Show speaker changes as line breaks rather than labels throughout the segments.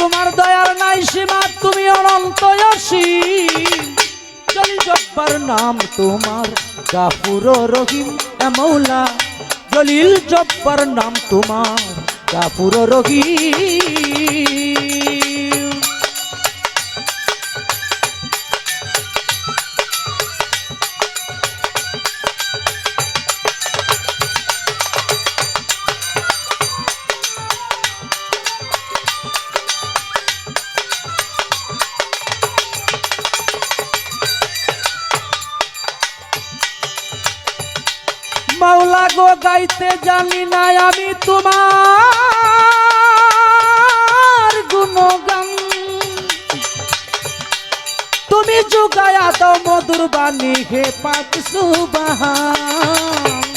তোমার দয়ার নাই সীমা, তুমি অনন্ত জব্বার নাম তোমার, গাফুর রহিম মৌলা। জলিল জব্বার নাম তোমার, গাফুর রহিম। মাওলা গো, গাইতে জানি না আমি তোমার গুণগান। তুমি যুগায়া দাও মধুর বাণী, হে পাক সুবাহান।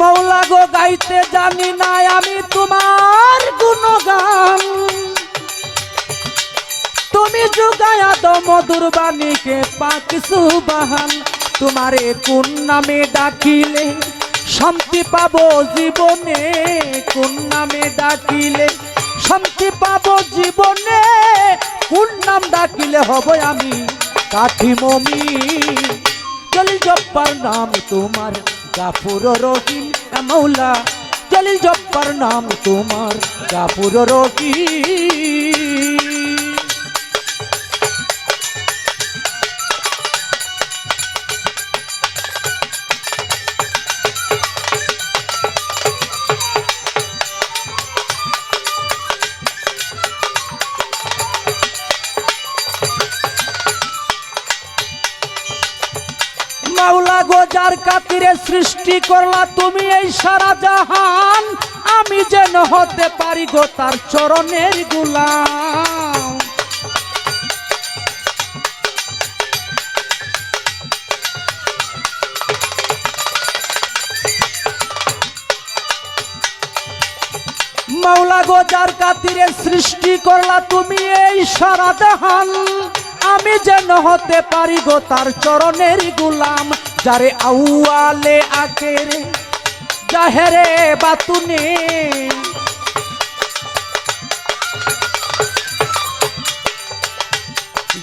মৌলা গো গাইতে জানি না আমি তোমার গুণগান। তুমি যুগায়া দো মধুর বাণীকে পাক সুবাহান। তোমারে কোন নামে ডাকিলে শান্তি পাবো জীবনে? কোন নামে ডাকিলে শান্তি পাবো জীবনে? কোন নাম ডাকিলে হব আমি কাঠি মমি? জলিল জব্বার নাম তোমার গাফুর রহিম মৌলা জলিল জব্বার নাম তোমার। গাফুর রহিম। মাওলা গো, যার কাতিরে সৃষ্টি করলা তুমি এই সারা জাহান, আমি যেন হতে পারি গো তার চরণের গুলাম। মাওলা গো, যার কাতিরে সৃষ্টি করলা তুমি এই সারা জাহান আমি যেন হতে পারি গো তার চরণের গুলাম, যারে আউয়ালে আকেরে জাহেরে বাতুনে।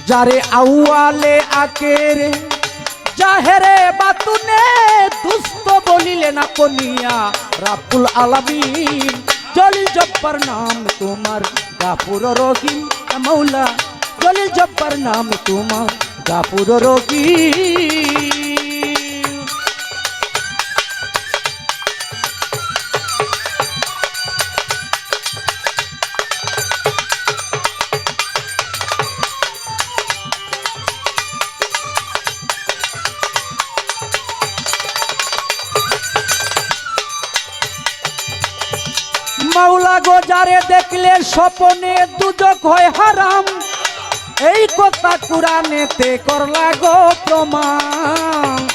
যারে আউয়ালে আকেরে জাহেরে বাতুনে বলিলে না কনিয়া। রাপুল আলামিন জলিল জব্বার নাম তোমার, গাফুর রহিম মৌলা। জলিল জব্বার নাম তোমার গাফুর রোগী মাওলা গো যারে দেখলে স্বপনে দুজক হয় হারাম। এই কথা কুরানেতে করলা গো প্রমাণ।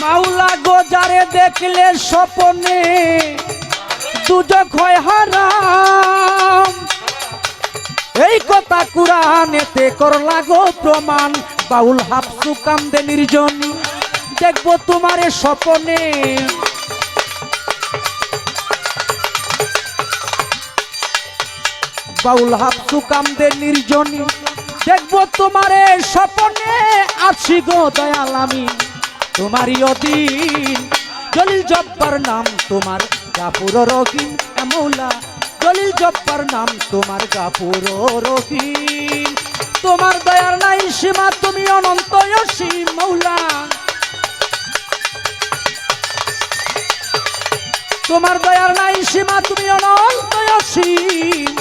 মাওলা গো, যারে দেখলে স্বপনে দুজক হয় হারাম। এই কথা কুরানেতে করলা গো প্রমাণ। বাউল হাফসু কান্দে নির্জন। দেখব তোমারে স্বপনে। বাউল হাফসু কান্দে নির্জনী, দেখব তোমারে স্বপনে। আছি গো দয়াল আমি, তোমারই অধীন। জলিল জব্বার নাম তোমার গাপুর রহিম এ মৌলা জলিল জব্বার নাম তোমার গাপুর রহিম। তোমার দয়ার নাই সীমা, তুমি অনন্ত অসীম, মৌলা। তোমার দয়ার নাই সীমা, তুমি অনন্ত অসীম।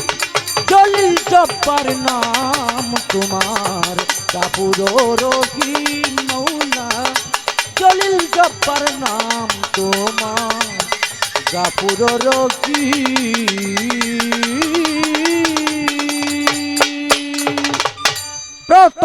দলিল জব্বার নাম তোমার, কাপুর রহিম মৌলা। দলিল জব্বার নাম তোমার, কাপুর রহিম